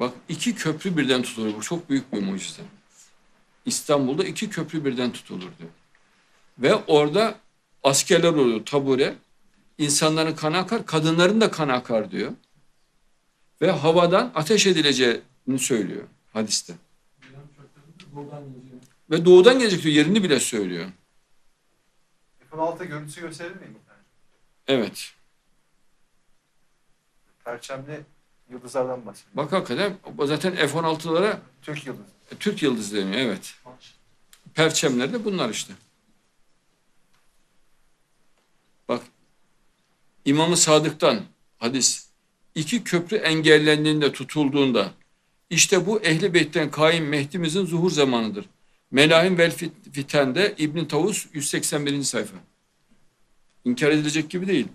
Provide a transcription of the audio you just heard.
Bak iki köprü birden tutulur. Bu çok büyük bir mucize. İstanbul'da iki köprü birden tutulur diyor. Ve orada askerler oluyor tabure. İnsanların kanı akar, kadınların da kanı akar diyor. Ve havadan ateş edileceğini söylüyor hadiste. Ve doğudan gelecek diyor. Yerini bile söylüyor. F-16 görüntüsü gösterir miyim? Evet. Perçemli yıldızlardan bahsediyor. Bak hakikaten zaten F-16'lara Türk yıldızı. Türk yıldızı deniyor. Evet. Perçemler de bunlar işte. Bak İmam-ı Sadık'tan hadis iki köprü engellendiğinde tutulduğunda işte bu Ehli Beyt'ten kaim Mehdi'mizin zuhur zamanıdır. Melahim vel Fit- Fiten'de İbn Tavus 181. sayfa. İnkar edilecek gibi değil.